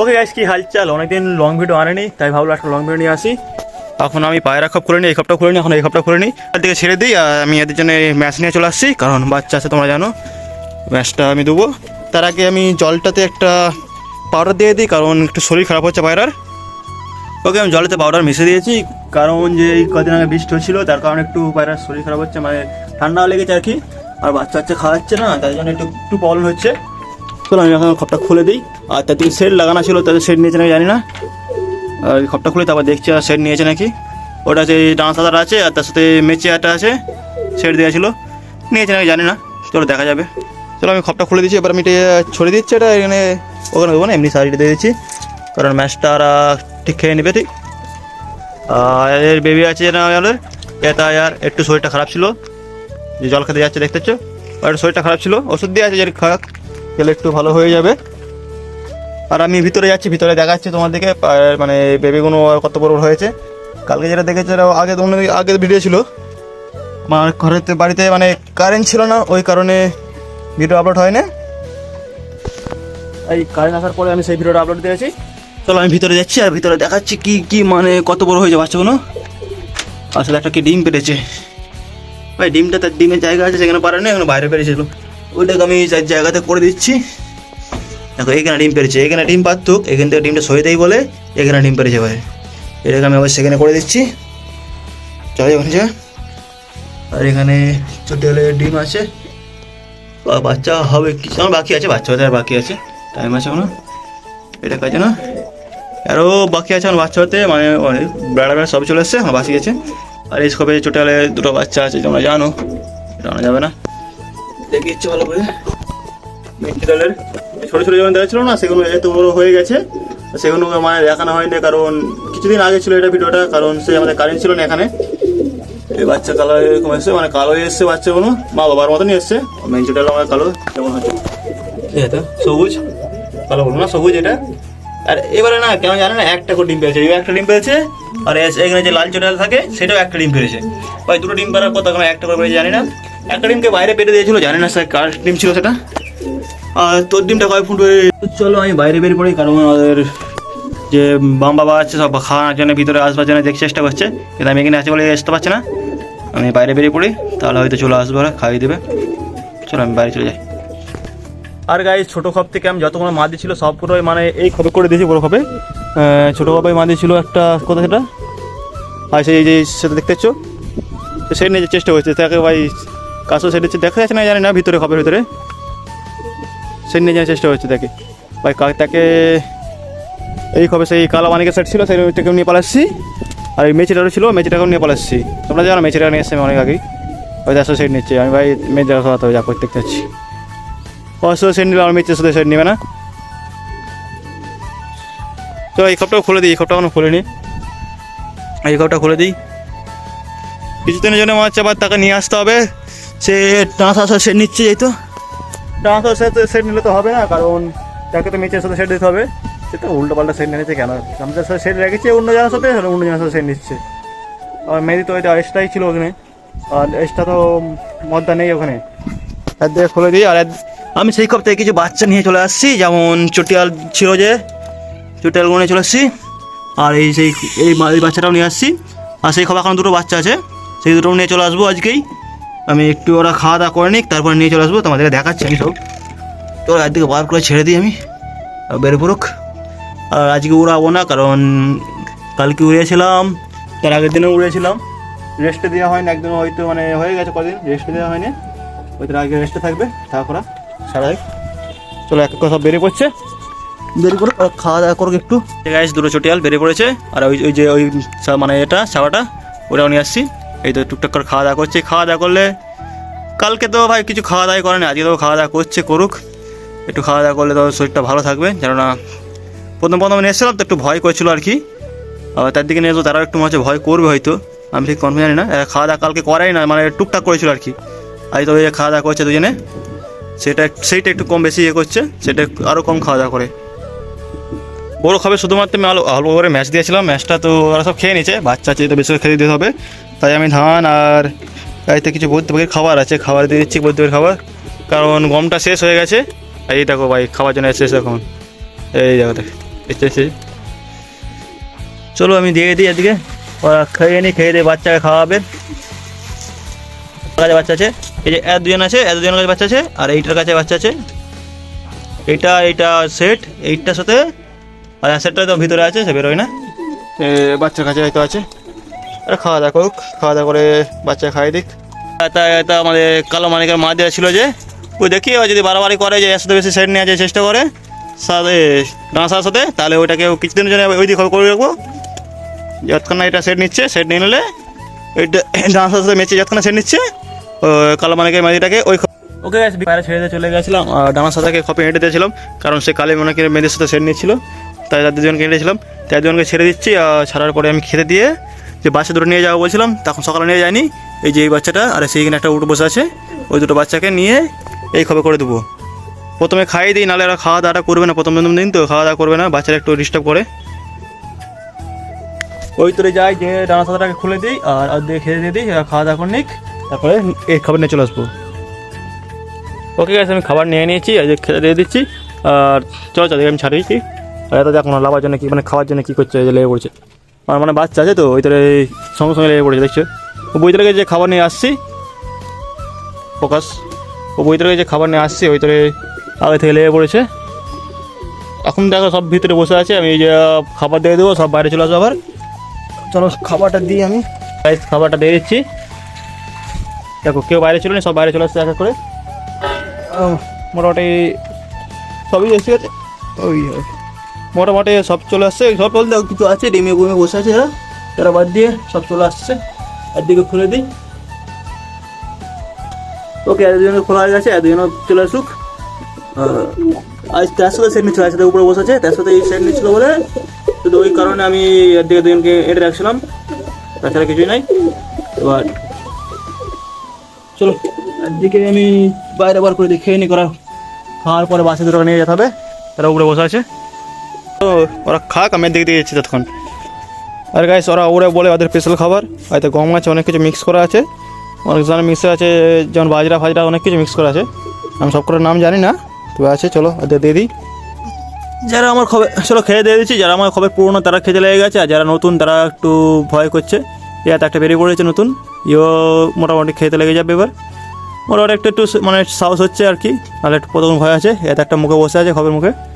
Okay guys কি হালচাল? অনেকদিন long video আনেনি, তাই ভাবলো একটা লং ভিডিও নিয়ে আসি। এখন আমি পায়রা খপ করে নিই, এই খপটা করে নিই, এখন এই খপটা করে নিই। আর দিকে ছেড়ে দিই, আর আমি এদের জন্য ম্যাচ নিয়ে চলে আসছি, কারণ বাচ্চা আছে, তোমরা জানো। ম্যাচটা আমি দেবো। তার আগে আমি জলটাতে একটা পাউডার দিয়ে দিই, কারণ একটু শরীর খারাপ হচ্ছে পায়রার। ওকে আমি জলেতে পাউডার মিশিয়ে দিয়েছি, কারণ যে এই কদিন আগে বৃষ্টি হচ্ছিল, তার কারণে একটু পায়রার শরীর খারাপ হচ্ছে মানে ঠান্ডা লেগেছে আর কি। আর বাচ্চা বাচ্চা খাওয়াচ্ছে না, তাই জন্য একটু একটু প্রবলেম হচ্ছে। চলো, আমি এখন খপটা খুলে দিই। আর তার দিকে সেট লাগানো ছিল তাদের সেট নিয়েছে নাকি জানি না। আর খপটা খুলে তারপর দেখছি আর সেট নিয়েছে নাকি। ওটা যে ডান্স সাদার আছে, আর তার সাথে মেচে একটা আছে সেট দেওয়া ছিল। নিয়েছে নাকি জানি না, চলো দেখা যাবে। চলো, আমি খপটা খুলে দিচ্ছি, এবার আমি এটা ছড়িয়ে দিচ্ছি, এটা এখানে ওখানে দেবো না, এমনি সাইডে দিয়ে দিচ্ছি। কারণ ম্যাচটা ওরা ঠিক খেয়ে নেবে ঠিক আর এর বেবি আছে না আমাদের এটা আর একটু শরীরটা খারাপ ছিল। যে জল খেতে যাচ্ছে, দেখতে আর শরীরটা খারাপ ছিল, ওষুধ দিয়ে আছে যে খাক। খেলে একটু ভালো হয়ে যাবে। আর আমি ভিতরে যাচ্ছি, ভিতরে দেখাচ্ছি তোমাদেরকে মানে বেবিগুলো কত বড় হয়েছে। কালকে যেটা দেখেছে আগে অন্য আগের ভিডিও ছিল। আমার ঘরেতে, বাড়িতে মানে কারেন্ট ছিল না, ওই কারণে ভিডিও আপলোড হয় না এই কারেন্ট আসার পরে আমি সেই ভিডিওটা আপলোড দিয়েছি। চলো আমি ভিতরে যাচ্ছি আর ভিতরে দেখাচ্ছি কি কি মানে কত বড় হয়েছে বাচ্চাগুলো আসলে একটা কি ডিম পেটেছে। ভাই, ডিমটা তার ডিমের জায়গা আছে, সেখানে পারে না এখানে বাইরে পেরেছিল ওইটাকে আমি যার জায়গাতে করে দিচ্ছি। দেখো, এখানে ডিম পেরেছে, এখানে ডিম পারতুক এখান থেকে ডিমটা সয়ে দেয় বলে এখানে ডিম পেরেছে ভাই। এটাকে আমি আবার সেখানে করে দিচ্ছি। চলে ওখানে যা আর এখানে ছোট হলে ডিম আছে। বাচ্চা হবে কি? আমার বাকি আছে, বাচ্চা হতে আর বাকি আছে। টাইম আছে কোনো এটা কাজে না। আরও বাকি আছে আমার বাচ্চা হতে মানে অনেক বেড়া বেড়া সব চলে এসছে, আমার বাকি আছে। আর এই স্কোপে ছোটো হলে দুটো বাচ্চা আছে, তোমরা জানো। জানা যাবে না। ইচ্ছে ভালো করে। মিষ্টি ডালের ছোটো ছোটো যেমন দেখাচ্ছিল না, সেগুলো এত বড় হয়ে গেছে। সেগুলো মানে দেখানো হয়নি কারণ কিছুদিন আগে ছিল এটা ভিডিওটা, কারণ সে আমাদের কারেন্ট ছিল না এখানে। এই বাচ্চা কালো এরকম এসছে মানে কালো এসছে বাচ্চাগুলো, মা বাবার মতনই এসছে। ছোটো আমার কালো কেমন হচ্ছে। সবুজ, কালো বলব না, সবুজ এটা। আর এবারে না, কেন জানে না, একটা করে ডিম পেয়েছে। এই একটা ডিম পেয়েছে, আর এখানে যে লাল চোটাল থাকে, সেটাও একটা ডিম পেয়েছে। ভাই দুটো ডিম পারার কথা কোনো একটা করে পেয়েছে, জানি না। একটা ডিমকে বাইরে পেটে দিয়েছিল, জানি না স্যার কার ডিম ছিল সেটা। আর তোর ডিমটা কয় ফুট চলো, আমি বাইরে বেরিয়ে পড়ি কারণ আমাদের যে বাম বাবা আছে, সব খাওয়ানোর জন্য ভিতরে আসবার জন্য দেখতে চেষ্টা করছে। কিন্তু আমি এখানে আছি বলে আসতে পারছি না। আমি বাইরে বেরিয়ে পড়ি, তাহলে হয়তো চলে আসব খাইয়ে দেবে। চলো, আমি বাইরে চলে যাই। আর গাই ছোটো খপ থেকে আমি যতগুলো মাদি ছিল সবগুলোই মানে এই খপে করে দিয়েছি, বড় খপে। ছোটো খপে মাদি ছিল একটা কোথা সেটা? আর সেই যে সেটা দেখতে পাচ্ছ? সেই নিয়ে চেষ্টা করছে, তাকে ভাই সেটা হচ্ছে, দেখা যাচ্ছে না, জানি না, ভিতরে খপের ভিতরে। সেই নিয়ে যাওয়ার চেষ্টা হচ্ছে তাকে। ভাই তাকে এই খবে সেই কালো মানিকের সেট ছিল সেইটাকে নিয়ে পালাচ্ছি। আর এই মেচিটারও ছিল মেচিটাকেও নিয়ে পালাচ্ছি। তোমরা জানো মেচিটা নিয়ে এসছি অনেক আগেই। ওই দেড়শো সেট নিচ্ছে, আমি ভাই মেয়ে দেখা খাওয়াতে হবে, যা করতে চাচ্ছি। পাঁচশো সেট নিলে আমার মেয়ের সাথে সেট নেবে না। তো, এই খপটাও খুলে দিই, এই খপটা এখনও খুলে নিই এই খপটা খুলে দিই। কিছুদিনের জন্য মনে হচ্ছে আবার তাকে নিয়ে আসতে হবে। সে আসা সেট নিচ্ছে যেহেতু টাঁস আসা সেট নিলে তো হবে না কারণ তাকে তো মেচের সাথে সেট দিতে হবে সে তো উল্টো পাল্টা সেট নিয়েছে কেন? আমাদের সাথে সেট রেখেছে অন্য জনের সাথে অন্য জনের সাথে সেট নিচ্ছে। আর মেয়েদি তো এটা এক্সট্রাই ছিল ওখানে। আর এক্সট্রা তো মদ্দা নেই ওখানে। দিয়ে খুলে দিই আর আমি সেই কপ থেকে কিছু বাচ্চা নিয়ে চলে আসছি যেমন চটিয়াল ছিল যে চটিয়ালগুলো নিয়ে চলে আসছি আর এই সেই এই বাচ্চাটাও নিয়ে আসছি। আর সেই খবর এখন দুটো বাচ্চা আছে সেই দুটো নিয়ে চলে আসব আজকেই। আমি একটু ওরা খাওয়া দাওয়া করে নিক, তারপরে নিয়ে চলে আসব, তোমাদেরকে দেখাচ্ছি আমি সব। তো একদিকে বার করে ছেড়ে দিই আমি, আর বের পড়ুক আর আজকে উড়াবো না, কারণ কালকে উড়িয়েছিলাম, তার আগের দিনে উড়িয়েছিলাম। রেস্টে দেওয়া হয়নি একদিন হয়তো মানে হয়ে গেছে কদিন রেস্টে দেওয়া হয়নি। ওই তার আগে রেস্টে থাকবে তারপরে সারা চলো এক কথা বেরিয়ে পড়ছে। দেরি করে ওরা খাওয়া দাওয়া করুক একটু। গাইস দুটো চটিয়াল বেরিয়ে পড়েছে, আর ওই ওই যে ওই মানে এটা ছাওয়াটা ওটাও নিয়ে আসছি। এই তো টুকটাক করে খাওয়া দাওয়া করছে। খাওয়া দাওয়া করলে কালকে তো ভাই কিছু খাওয়া দাওয়া করে না আজকে তো খাওয়া দাওয়া করছে করুক। একটু খাওয়া দাওয়া করলে তো শরীরটা ভালো থাকবে, কেননা প্রথম প্রথম এসেছিলাম তো একটু ভয় করছিল আর কি। আবার তার দিকে নিয়ে তারা একটু মনে ভয় করবে হয়তো। আমি ঠিক কনফার্ম জানি না খাওয়া দাওয়া কালকে করাই না মানে টুকটাক করেছিল আর কি। আজ তো খাওয়া দাওয়া করছে দুজনে, সেটা সেইটা একটু কম বেশি ইয়ে করছে, সেটা আরও কম খাওয়া দাওয়া করে। বড় খাবে শুধুমাত্র আমি আলু অল্প করে ম্যাচ দিয়েছিলাম ম্যাচটা তো ওরা সব খেয়ে নিয়েছে, বাচ্চা আছে তো বেশি করে খেতে দিতে হবে। তাই আমি ধান আর বাড়িতে কিছু বৈদ্যুতিক খাবার আছে, খাবার দিয়ে দিচ্ছি বৈদ্যুতিক খাবার। কারণ গমটা শেষ হয়ে গেছে এই দেখো ভাই খাওয়ার জন্য শেষ এখন। এই এসে এসে চলো আমি দিয়ে দিই এদিকে। ওরা খেয়ে নি খেয়ে দিয়ে বাচ্চাকে খাওয়াবে। কাছে বাচ্চা আছে। এই যে এত দুজন আছে এত দুজনের কাছে বাচ্চা আছে, আর এইটার কাছে বাচ্চা আছে। এইটা এইটা সেট এইটার সাথে আর সেটটা তো ভিতরে আছে সে বেরোয় না? এ, বাচ্চার কাছে হয়তো আছে। আরে খাওয়া দাওয়া করুক খাওয়া দাওয়া করে বাচ্চা খাই দিক। এটা এটা আমাদের কালো মানিকের মা দেওয়া ছিল যে ওই দেখি ও যদি বাড়াবাড়ি করে যে এর সাথে বেশি সেট নেওয়ার যায় চেষ্টা করে সাথে ডাঁসার সাথে তাহলে ওইটাকে কিছুদিনের জন্য ওই দিকে করে রাখব। যতক্ষণ না এটা সেট নিচ্ছে সেট নিয়ে নিলে ওইটা ডাঁসার সাথে মেচে যতক্ষণ সেট নিচ্ছে ও কালো মানিকের মাদিটাকে ওই ওকে বাইরে ছেড়ে দিয়ে চলে গেছিলাম আর ডানার সাথে খপে হেঁটে দিয়েছিলাম কারণ সে কালী মানিকের মেয়েদের সাথে সেট নিচ্ছিল তাই তাদের দুজনকে হেঁটেছিলাম তাই দুজনকে ছেড়ে দিচ্ছি, আর ছাড়ার পরে আমি খেতে দিয়ে যে বাচ্চা দুটো নিয়ে যাব বলছিলাম, তখন সকালে নিয়ে যায়নি। এই যে এই বাচ্চাটা, আর সেইখানে একটা উঠে বসে আছে, ওই দুটো বাচ্চাকে নিয়ে এই খবর করে দেবো। প্রথমে খাইয়ে দিই, নাহলে ওরা খাওয়া দাওয়াটা করবে না প্রথম প্রথম দিন তো খাওয়া দাওয়া করবে না, বাচ্চারা একটু ডিস্টার্ব করে। ওই তোরে যাই যে ডানা সাদাটাকে খুলে দিই, আর দিয়ে খেতে দিয়ে দিই খাওয়া দাওয়া করে নিক, তারপরে এই খাবার নিয়ে চলে আসব। ওকে গেছে আমি খাবার নিয়ে নিয়েছি আর খেতে দিয়ে দিচ্ছি, আর চলো চাঁদিকে আমি ছাড়িয়েছি আর এত দেখো না লাভার জন্য কি মানে খাওয়ার জন্য কী করছে এই যে লেগে পড়ছে। আমার মানে বাচ্চা আছে তো ওই তোরে সঙ্গে সঙ্গে লেগে পড়েছে দেখছ? ও বইতলাকে যে খাবার নিয়ে আসছি ফোকাস ও বইতলাকে যে খাবার নিয়ে আসছি ওই তোরে আগে থেকে লেগে পড়েছে। এখন দেখো সব ভিতরে বসে আছে আমি এই যে খাবার দিয়ে দেবো সব বাইরে চলে আসব আবার। চলো খাবারটা দিই আমি। খাবারটা দিয়ে দিচ্ছি। দেখো কেউ বাইরে ছিল না সব বাইরে চলে আসছে এক করে। মোটামুটি সবই এসে গেছে। ওই ওই। মোটামুটি সব চলে আসছে। সব চলতে কিছু আছে, ডিমে গুমে বসে আছে এরা। বাদ দিয়ে সব চলে আসছে। একদিকে খুলে দিই। ওকে এতজন খোলা হয়ে গেছে এতজন চলে আসুক। আজ তার সাথে সেট নিচ্ছিল আজ সাথে উপরে বসে আছে। তার সাথে এই সেট নিচ্ছিল বলে শুধু ওই কারণে আমি এর দিকে দুজনকে এটে রাখছিলাম। তাছাড়া কিছুই নাই। এবার চলো, একদিকে আমি বাইরে বার করে দিই। খেয়ে নি, করা খাওয়ার পরে বাসে দুটো নিয়ে যেতে হবে। তারা উপরে বসে আছে। তো ওরা খাক, আমি দিয়ে যাচ্ছি ততক্ষণ। আর গাইস ওরা ওরা বলে ওদের স্পেশাল খাবার। হয়তো গম আছে অনেক কিছু মিক্স করা আছে। অনেক ধরনের মিক্স আছে, যেমন বাজরা, ফাজরা, অনেক কিছু মিক্স করা আছে। আমি সব নাম জানি না। তবে আছে, চলো, ওদের দিয়ে দিই। যারা আমার খবর চলো খেয়ে দিয়ে দিচ্ছি। যারা আমার খবর পুরনো, তারা খেতে লেগে গেছে। আর যারা নতুন, তারা একটু ভয় করছে। ইয়াতে একটা বেরিয়ে পড়েছে নতুন। ইও মোটামুটি খেতে লেগে যাবে এবার। মোটামুটি একটু একটু মানে সাহস হচ্ছে আর কি। নাহলে একটু প্রথম ভয় আছে। এতে একটা মুখে বসে আছে খবর মুখে।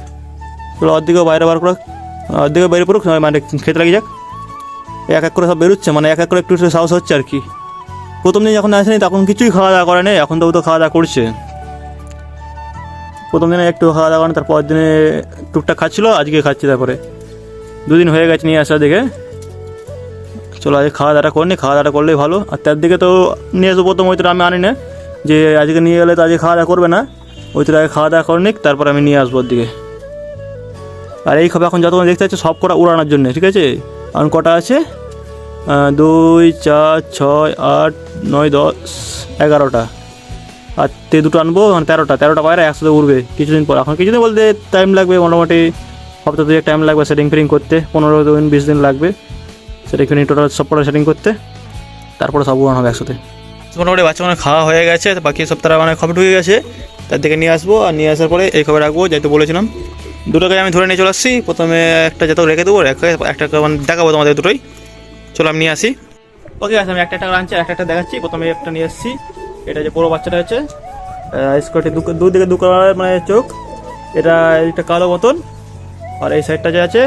চলো অর্ধেকেও বাইরে বার করুক অর্ধেকেও বেরিয়ে পড়ুক মানে খেতে লেগে যাক। এক এক করে সব বেরোচ্ছে মানে এক এক করে একটু সাহস হচ্ছে আর কি। প্রথম দিন যখন আসেনি তখন কিছুই খাওয়া দাওয়া করে নেই এখন তো তো খাওয়া দাওয়া করছে। প্রথম দিনে একটু খাওয়া দাওয়া করে না, তারপর দিনে টুকটাক খাচ্ছিলো আজকে খাচ্ছি তারপরে। দুদিন হয়ে গেছে নিয়ে আসা দেখে চলো আজকে খাওয়া দাওয়াটা করিনি খাওয়া দাওয়াটা করলেই ভালো। আর তার দিকে তো নিয়ে আসব প্রথম ওই তো আমি আনি না। যে আজকে নিয়ে গেলে তো আজকে খাওয়া দাওয়া করবে না। ওই তো আগে খাওয়া দাওয়া করে নিক তারপর আমি নিয়ে আসব ওর দিকে। আর এই এখন যতক্ষণ দেখতে পাচ্ছি সব কটা উড়ানোর জন্য, ঠিক আছে? এখন কটা আছে? দুই, চার, ছয়, আট, নয়, দশ, এগারোটা। আর তে দুটো আনব মানে তেরোটা। তেরোটা পায়রা একসাথে উঠবে কিছুদিন পর। এখন কিছুদিন বলতে টাইম লাগবে, মোটামুটি সপ্তাহ দুয়েক টাইম লাগবে সেটিং ফিটিং করতে। পনেরো দিন, বিশ দিন লাগবে সেটিং ফিটিং টোটাল সব কটা সেটিং করতে। তারপরে সব উড়ানো হবে একসাথে। মোটামুটি বাচ্চা মানে খাওয়া হয়ে গেছে, বাকি সব তারা মানে খবর ঢুকে গেছে। তার দিকে নিয়ে আসব, আর নিয়ে আসার পরে এই খবর রাখব, যেহেতু বলেছিলাম। দুটোকে আমি ধরে নিয়ে চলে আসছি। প্রথমে একটা যেহেতু রেখে দেবো একটা মানে দেখাবো তোমাদের দুটোই। চলো আমি নিয়ে আসি। ওকে আছে আমি একটা একটা আনছি, একটা একটা দেখাচ্ছি। প্রথমে একটা নিয়ে এসেছি এটা যে বড়ো বাচ্চাটা হচ্ছে স্কোয়ারটি দু দিকে দু কালার মানে চোখ। এটা একটা কালো মতন। আর এই সাইডটা যে আছে,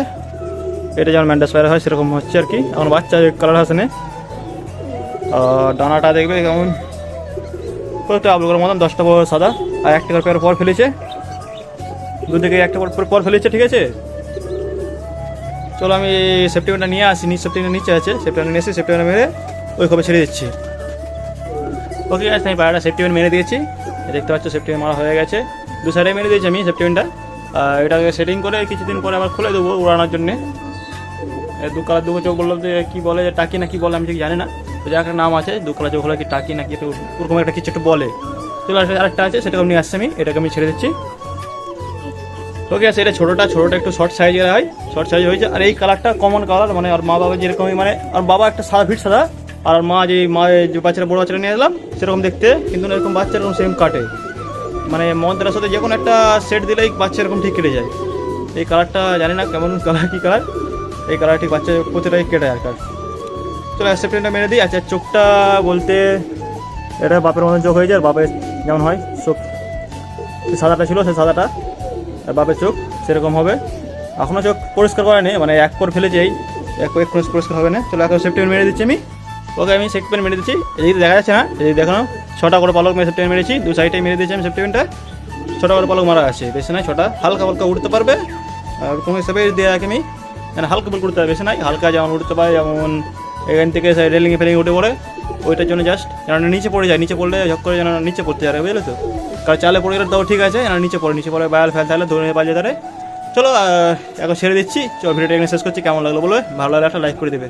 এটা যেমন ম্যান্ডাস ফায়ার হয়, সেরকম হচ্ছে আর কি। এখন বাচ্চা কালার হাসে আর ডানাটা দেখবে কেমন? আবলুকের মতন, দশটা সাদা। আর একটা পেয়ার পর ফেলেছে। দুদিকে একটা পর পর ফেলেছে, ঠিক আছে? চলো আমি সেপ্টেম্বরটা নিয়ে আসি নিচ সেপ্টেম্বর নিচে আছে সেপ্টেম্বর নিয়ে এসে সেপ্টেম্বর মেরে ওই খবর ছেড়ে দিচ্ছি। ওকে আছে আমি পায়রাটা সেপ্টেম্বর মেরে দিয়েছি। দেখতে পাচ্ছ সেপ্টেম্বর মারা হয়ে গেছে। দু সাইডে মেরে দিয়েছি আমি সেপ্টেম্বরটা আর এটাকে সেটিং করে কিছুদিন পরে আবার খুলে দেবো উড়ানোর জন্যে। দু কালার দু চোখ বলল যে, কী বলে, যে টাকি না কি বলে, আমি ঠিক জানি না। তো যার একটা নাম আছে দু কালার চোখ হলে কি টাকি নাকি একটু ওরকম একটা কিছু একটু বলে। চলে আসবে আরেকটা আছে, সেটাকে নিয়ে আসছি আমি, এটাকে আমি ছেড়ে দিচ্ছি। ওকে আছে এটা ছোটোটা ছোটোটা একটু শর্ট সাইজের হয় শর্ট সাইজ হয়েছে। আর এই কালারটা কমন কালার মানে আর মা বাবা যেরকমই মানে আর বাবা একটা সাদা ভিট সাদা, আর মা যে মা যে বাচ্চারা বড় বাচ্চারা নিয়ে এলাম, সেরকম দেখতে, কিন্তু এরকম বাচ্চা এরকম সেম কাটে মানে মন্ত্রের সাথে যে কোনো একটা সেট দিলেই বাচ্চা এরকম ঠিক কেটে যায়। এই কালারটা জানি না কেমন কালার কী কালার এই কালার ঠিক বাচ্চা প্রতিটাই কেটে আর কার চলো অ্যাসেপ্টেনটা মেরে দিই। আচ্ছা চোখটা বলতে এটা বাপের মতন চোখ হয়ে যায়, আর বাপের যেমন হয়, চোখ। সাদাটা ছিল, সে সাদাটা। আর বাপের চোখ সেরকম হবে। এখনও চোখ পরিষ্কার করা নেই মানে এক পর ফেলেছি এই, এক এক খরচ পরিষ্কার হবে না। চলো, এখন সেপ্টেম্বর মেরে দিচ্ছি আমি। ওকে, আমি সেফটি পেন মেরে দিচ্ছি। এই দেখা যাচ্ছে না এই দেখো ছটা করে পালক মেরে সেপ্টেম্বর মেরেছি। দু সাইডে মেরে দিয়েছি আমি সেফটি পেনটা ছটা করে পালক মারা আছে, বেশি নয় ছটা। হালকা হালকা উঠতে পারবে। আর কোনো হিসাবে দিয়ে রাখি আমি মানে হালকা বল উঠতে হবে বেশি নাই। হালকা যেমন উঠতে পারে, যেমন এখান থেকে রেলিংয়ে ফেলিংয়ে উঠে পড়ে। ওইটার জন্য জাস্ট যেন নিচে পড়ে যায়, নিচে পড়লে ঝক করে যেন নিচে পড়তে যাবে, বুঝলে তো? কারণ চালে পড়ে গেলে তাও ঠিক আছে। না নিচে পড়ে নিচে পড়ে, বায়াল ফেল তাহলে ধরে পালিয়ে তারে চলো এখন ছেড়ে দিচ্ছি। চলো, ভিডিওটা এখানে শেষ করছি। কেমন লাগল বলবে ভালো লাগলে একটা লাইক করে দেবে।